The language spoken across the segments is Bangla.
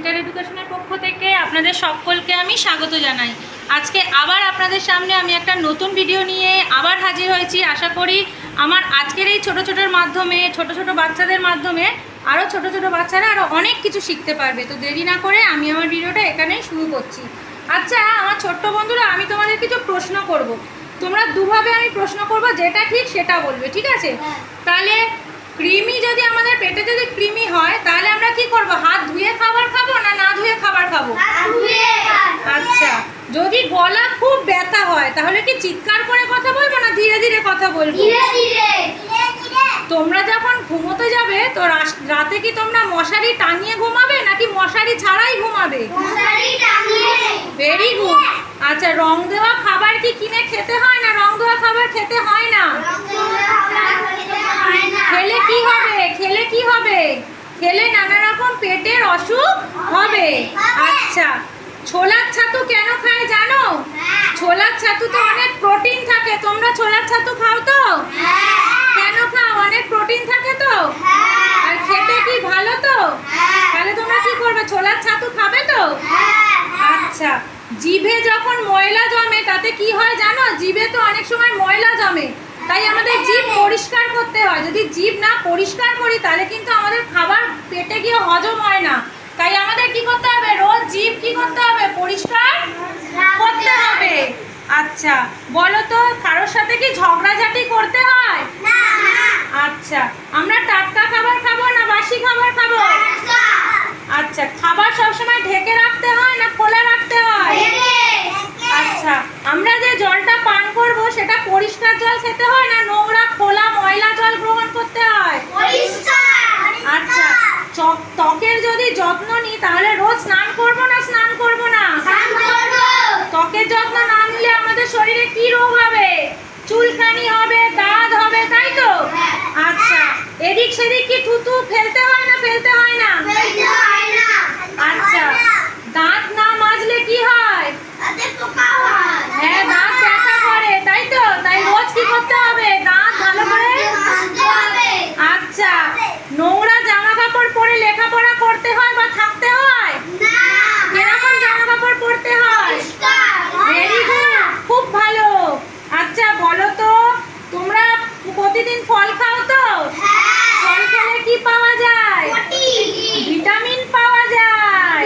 বেটার এডুকেশনের পক্ষ থেকে আপনাদের সকলকে আমি স্বাগত জানাই। আজকে আবার আপনাদের সামনে আমি একটা নতুন ভিডিও নিয়ে আবার হাজির হয়েছি। আশা করি আমার আজকের এই ছোট ছোটোর মাধ্যমে ছোট ছোট বাচ্চাদের মাধ্যমে আরও ছোট ছোট বাচ্চারা আরও অনেক কিছু শিখতে পারবে। তো দেরি না করে আমি আমার ভিডিওটা এখানেই শুরু করছি। আচ্ছা আমার ছোট্ট বন্ধুরা আমি তোমাদের কিছু প্রশ্ন করব। তোমরা দুভাবে আমি প্রশ্ন করব যেটা ঠিক সেটা বলবে ঠিক আছে? হ্যাঁ। তাহলে কৃমি যদি আমাদের পেটে যদি কৃমি হয় তাহলে আমরা কি করব? হাত ধুয়ে খাবার খাব না না ধুয়ে খাবার খাব? আচ্ছা যদি গলা খুব ব্যথা হয় তাহলে কি চিৎকার করে কথা বলব না ধীরে ধীরে কথা বলব? তোমরা যখন ঘুমোতে যাবে তো রাতে কি তোমরা মশারি টাঙিয়ে ঘুমাবে নাকি মশারি ছাড়াই ঘুমাবে? ভেরি গুড আচ্ছা রং দেওয়া খাবার কি কিনে খেতে হয় না? রং দেওয়া খাবার খেতে হয় না? খেলে কি হবে? খেলে কি হবে? খেলে নানা রকম পেটের অসুখ হবে। আচ্ছা ছোলার ছাতু কেন খায় জানো? ছোলার ছাতুতে অনেক প্রোটিন থাকে। তোমরা ছোলার ছাতু খাও তো? কেন খাও? অনেক প্রোটিন থাকে তো? আর খেতে কি ভালো তো? তাহলে তোমরা কি করবে? ছোলার ছাতু খাবে তো? আচ্ছা জিভে যখন ময়লা জমে, তাতে কি হয় জানো? জিভে তো অনেক সময় ময়লা জমে। তাই আমাদের জিভ পরিষ্কার করতে হয়। যদি জিভ না পরিষ্কার করি তাহলে কিন্তু আমাদের খাবার পেটে গিয়ে হজম হয় না। তাই আমাদের কি করতে হবে? রোজ জিভ কি করতে হবে? পরিষ্কার করতে হবে। আচ্ছা বলো তো কারোর সাথে কি ঝগড়াঝাটি করতে হয়? আচ্ছা আমরা টাটকা খাবার খাব না বাসি খাবার খাব? আচ্ছা খাবার সবসময় ঢেকে রাখতে হয় না খোলা রাখতে হয় আচ্ছা আমরা যে জলটা পান করব সেটা পরিষ্কার জল খেতে হয় না নোংরা খোলা ময়লা জল গ্রহণ করতে হয় আচ্ছা চ- ত্বকের যদি যত্ন নি তাহলে রোজ স্নান করব না স্নান করব না? ত্বকের যত্ন না নিলে আমাদের শরীরে কি রোগ হবে? চুলকানি হবে দাঁত হবে তাই তো? আচ্ছা এদিক সেদিক কি থুতু ফেলতে হয় না ফেলতে হয় না? আচ্ছা দাঁত না মাজলে কি হয়? হ্যাঁ দাঁত ব্যথা করে তাই তো তাই রোজ কি করতে হবে দাঁত ভালো করে আচ্ছা নোংরা জামা কাপড় পরে লেখাপড়া করতে হয় বা থাকতে হয় কীরকম জামা কাপড় পরতে হয় ভেরি গুড খুব ভালো আচ্ছা বলো তো তোমরা প্রতিদিন ফল খাও তো? ফল খেলে কি পাওয়া যায়? ভিটামিন পাওয়া যায়।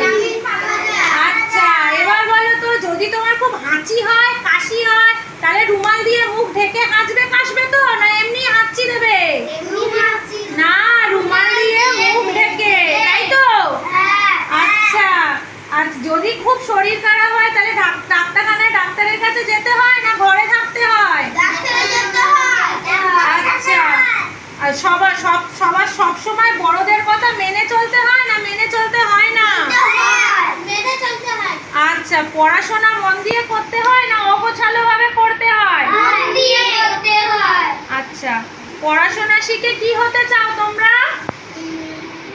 আচ্ছা এবার বলো তো যদি তোমার খুব হাঁচি হয় কাশি হয় তাহলে রুমাল দিয়ে মুখ ঢেকে হাঁচবে কাশবে তো? না এমনি হাঁচি দেবে? না রুমাল দিয়ে মুখ ঢেকে তাই তো? আচ্ছা আর যদি খুব শরীর খারাপ হয় তাহলে ডাক্তারখানায় ডাক্তারের কাছে যেতে হয় না ঘরে থাকতে হয় আচ্ছা আর সবার সব সবার সব সময় বড়দের কথা মেনে চলতে হয় না মেনে চলতে হয় না? মেনে চলতে হয় আচ্ছা পড়াশোনা মন দিয়ে করতে হয় না অগোছালো ভাবে করতে হয়? আচ্ছা পড়াশোনা শিখে কি হতে চাও তোমরা?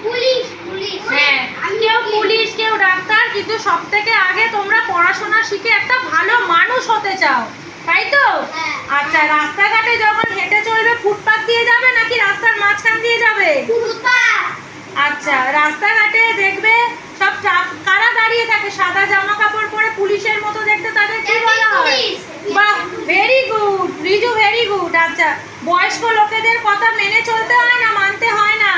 পুলিশ পুলিশ হ্যাঁ কেউ পুলিশ, কেউ ডাক্তার, কিন্তু সব থেকে আগে তোমরা পড়াশোনা শিখে একটা ভালো মানুষ হতে চাও। তাই তো? হ্যাঁ। আচ্ছা রাস্তাঘাটে যখন হেঁটে চলবে ফুটপাত দিয়ে যাবে নাকি রাস্তার মাঝখান দিয়ে যাবে? আচ্ছা রাস্তাঘাটে দেখবে সব কারা দাঁড়িয়ে থাকে? সাদা জামা কাপড় পরে পুলিশের মতো দেখতে তাদের কি বলা হয়? বাহ very good Riju very good আচ্ছা বয়স্ক লোকেদের কথা মেনে চলতে হয় না মানতে হয় না?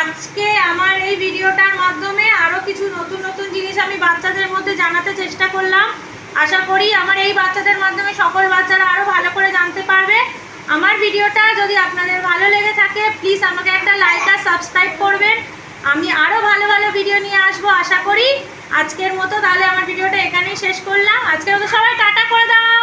আজকে আমার এই ভিডিওটার মাধ্যমে আরও কিছু নতুন নতুন জিনিস আমি বাচ্চাদের মধ্যে জানাতে চেষ্টা করলাম। আশা করি আমার এই বাচ্চাদের মাধ্যমে সকল বাচ্চারা আরও ভালো করে জানতে পারবে। আমার ভিডিওটা যদি আপনাদের ভালো লেগে থাকে প্লিজ আমাকে একটা লাইক আর সাবস্ক্রাইব করবেন। আমি আরও ভালো ভালো ভিডিও নিয়ে আসব, আশা করি। আজকের মতো তাহলে আমার ভিডিওটা এখানেই শেষ করলাম। আজকের মতো সবাই টাটা করে দাও।